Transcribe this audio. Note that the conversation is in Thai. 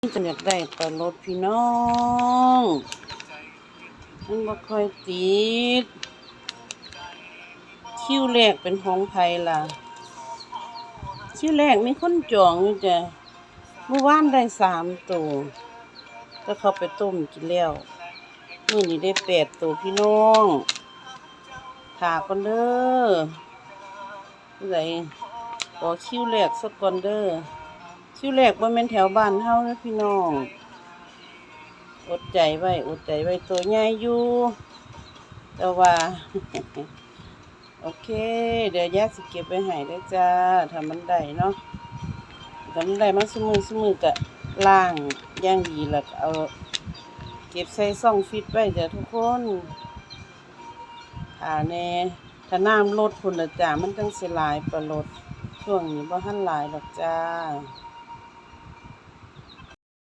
จะอยากได้ปลารถพี่น้องมันบ่ค่อยติด คิวแรกเป็นของไผล่ะ คิวแรกมีคนจองอยู่จ้ะเมื่อวานได้สามตัวก็เขาไปต้มกินแล้วมื้อนี้ได้แปดตัวพี่น้องถาก่อนเด้อผู้ใดขอคิวแรกสักก่อนเด้อ คิวแรกบ่แม่นแถวบ้านเฮาเด้อพี่น้อง อดใจไว้ อดใจไว้ตัวใหญ่อยู่แต่ว่า โอเค เดี๋ยวยาสิเก็บไว้ให้เด้จ้าถ้ามันได้เนาะถ้ามันได้มาซุมือซุมือก็ล้างย่างดีแล้วก็เอา เก็บใส่ซ่องฟิตไว้จ้ะทุกคนอ่าแน่ถ้าน้ำลดพุ่นละจ้ามันจังเสิหลายปลาลดช่วงนี้บ่ทันหลายดอกจ้า